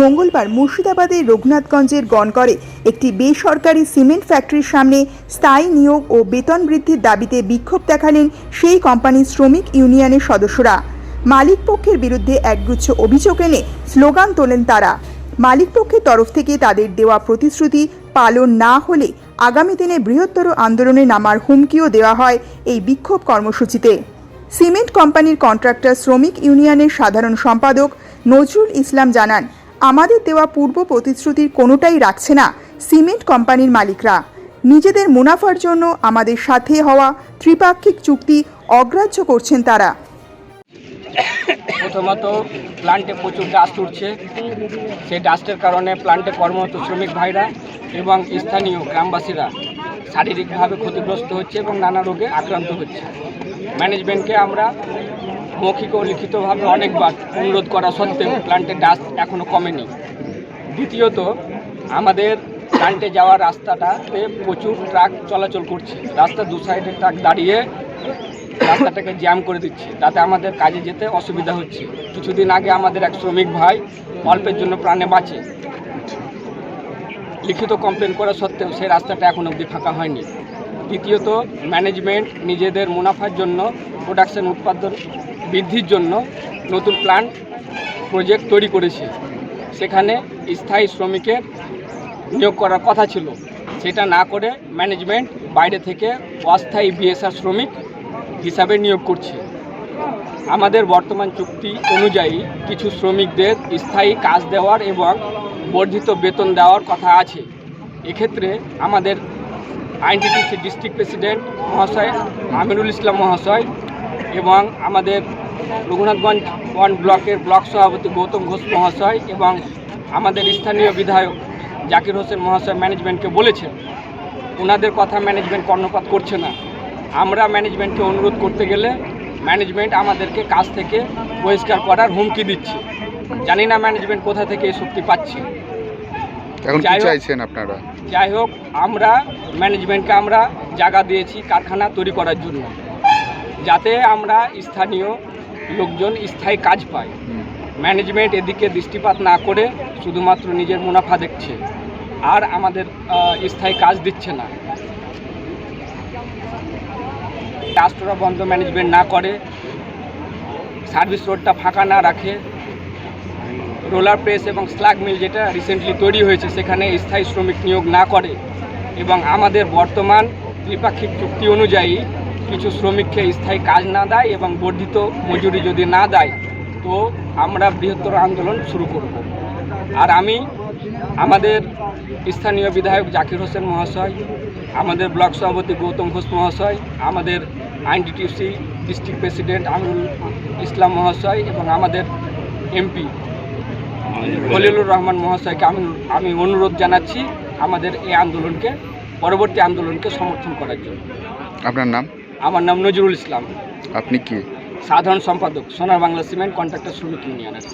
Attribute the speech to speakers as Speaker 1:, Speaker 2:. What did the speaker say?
Speaker 1: মঙ্গলবার মুর্শিদাবাদের রঘুনাথগঞ্জের গনগড়ে একটি বেসরকারি সিমেন্ট ফ্যাক্টরির সামনে স্থায়ী নিয়োগ ও বেতন বৃদ্ধির দাবিতে বিক্ষোভ দেখালেন সেই কোম্পানির শ্রমিক ইউনিয়নের সদস্যরা। মালিক পক্ষের বিরুদ্ধে একগুচ্ছ অভিযোগ এনে স্লোগান তোলেন তারা। মালিক পক্ষের তরফ থেকে তাদের দেওয়া প্রতিশ্রুতি পালন না হলে আগামী দিনে বৃহত্তর আন্দোলনে নামার হুমকিও দেওয়া হয় এই বিক্ষোভ কর্মসূচিতে। সিমেন্ট কোম্পানির কন্ট্রাক্টর শ্রমিক ইউনিয়নের সাধারণ সম্পাদক নজরুল ইসলাম জানান আমাদের দেওয়া পূর্ব প্রতিশ্রুতির কোনোটাই রাখছে না সিমেন্ট কোম্পানির মালিকরা। নিজেদের মুনাফার জন্য আমাদের সাথে হওয়া ত্রিপাক্ষিক চুক্তি অগ্রাহ্য করছেন তারা।
Speaker 2: প্রথমত প্লান্টে প্রচুর ডাস্ট উঠছে। সেই ডাস্টের কারণে প্লান্টে কর্মরত শ্রমিক ভাইরা এবং স্থানীয় গ্রামবাসীরা শারীরিকভাবে ক্ষতিগ্রস্ত হচ্ছে এবং নানা রোগে আক্রান্ত হচ্ছে। ম্যানেজমেন্টকে আমরা মৌখিক ও লিখিতভাবে অনেকবার অনুরোধ করা সত্ত্বেও প্লান্টের ডাস্ট এখনও কমেনি। দ্বিতীয়ত, আমাদের প্লান্টে যাওয়ার রাস্তাটাতে প্রচুর ট্রাক চলাচল করছে। রাস্তার দু সাইডে ট্রাক দাঁড়িয়ে রাস্তাটাকে জ্যাম করে দিচ্ছে। তাতে আমাদের কাজে যেতে অসুবিধা হচ্ছে। কিছুদিন আগে আমাদের এক শ্রমিক ভাই অল্পের জন্য প্রাণে বাঁচে। লিখিত কমপ্লেন করা সত্ত্বেও সেই রাস্তাটা এখন অবধি ফাঁকা হয়নি। দ্বিতীয়ত ম্যানেজমেন্ট নিজেদের মুনাফার জন্য প্রোডাকশন উৎপাদন বৃদ্ধির জন্য নতুন প্ল্যান প্রজেক্ট তৈরি করেছে। সেখানে স্থায়ী শ্রমিকের নিয়োগ করার কথা ছিল। সেটা না করে ম্যানেজমেন্ট বাইরে থেকে অস্থায়ী বিএসআর শ্রমিক হিসাবে নিয়োগ করছে। আমাদের বর্তমান চুক্তি অনুযায়ী কিছু শ্রমিকদের স্থায়ী কাজ দেওয়ার এবং বর্ধিত বেতন দেওয়ার কথা আছে। এক্ষেত্রে আমাদের আইনটিটিসি ডিস্ট্রিক্ট প্রেসিডেন্ট মহাশয় আমিরুল ইসলাম মহাশয় এবং আমাদের রঘুনাথগঞ্জ ওয়ান ব্লকের ব্লক সভাপতি গৌতম ঘোষ মহাশয় এবং আমাদের স্থানীয় বিধায়ক জাকির হোসেন মহাশয় ম্যানেজমেন্টকে বলেছেন, ওনাদের কথা ম্যানেজমেন্ট কর্ণপাত করছে না। আমরা ম্যানেজমেন্টকে অনুরোধ করতে গেলে ম্যানেজমেন্ট আমাদেরকে কাজ থেকে বহিষ্কার করার হুমকি দিচ্ছে। জানি না ম্যানেজমেন্ট কোথা থেকে এই শক্তি পাচ্ছে।
Speaker 3: এখন কি
Speaker 2: যাই হোক-
Speaker 3: চাইছেন আপনারা?
Speaker 2: যাই হোক আমরা ম্যানেজমেন্টকে আমরা জায়গা দিয়েছি কারখানা তৈরি করার জন্য যাতে আমরা স্থানীয় লোকজন স্থায়ী কাজ পায়। ম্যানেজমেন্ট এদিকে দৃষ্টিপাত না করে শুধুমাত্র নিজের মুনাফা দেখছে আর আমাদের স্থায়ী কাজ দিচ্ছে না। রাষ্ট্ররা বন্ধ ম্যানেজমেন্ট না করে সার্ভিস রোডটা ফাঁকা না রাখে রোলার প্রেস এবং স্লাগ মিল যেটা রিসেন্টলি তৈরি হয়েছে, সেখানে স্থায়ী শ্রমিক নিয়োগ না করে এবং আমাদের বর্তমান ত্রিপাক্ষিক চুক্তি অনুযায়ী কিছু শ্রমিককে স্থায়ী কাজ না দেয় এবং বর্ধিত মজুরি যদি না দেয়, তো আমরা বৃহত্তর আন্দোলন শুরু করব। আর আমি আমাদের স্থানীয় বিধায়ক জাকির হোসেন মহাশয়, আমাদের ব্লক সভাপতি গৌতম ঘোষ মহাশয়, আমাদের আইনডিটিউসি ডিস্ট্রিক্ট প্রেসিডেন্ট আমিরুল ইসলাম মহাশয় এবং আমাদের এমপি খলিলুর রহমান মহাশয়কে আমি আমি অনুরোধ জানাচ্ছি আমাদের এই আন্দোলনকে পরবর্তী আন্দোলনকে সমর্থন করার জন্য।
Speaker 3: আপনার নাম?
Speaker 2: আমার নাম নজরুল ইসলাম।
Speaker 3: আপনি কি?
Speaker 2: সাধারণ সম্পাদক সোনার বাংলা সিমেন্ট কন্ট্রাক্টর শ্রমিক ইউনিয়নের।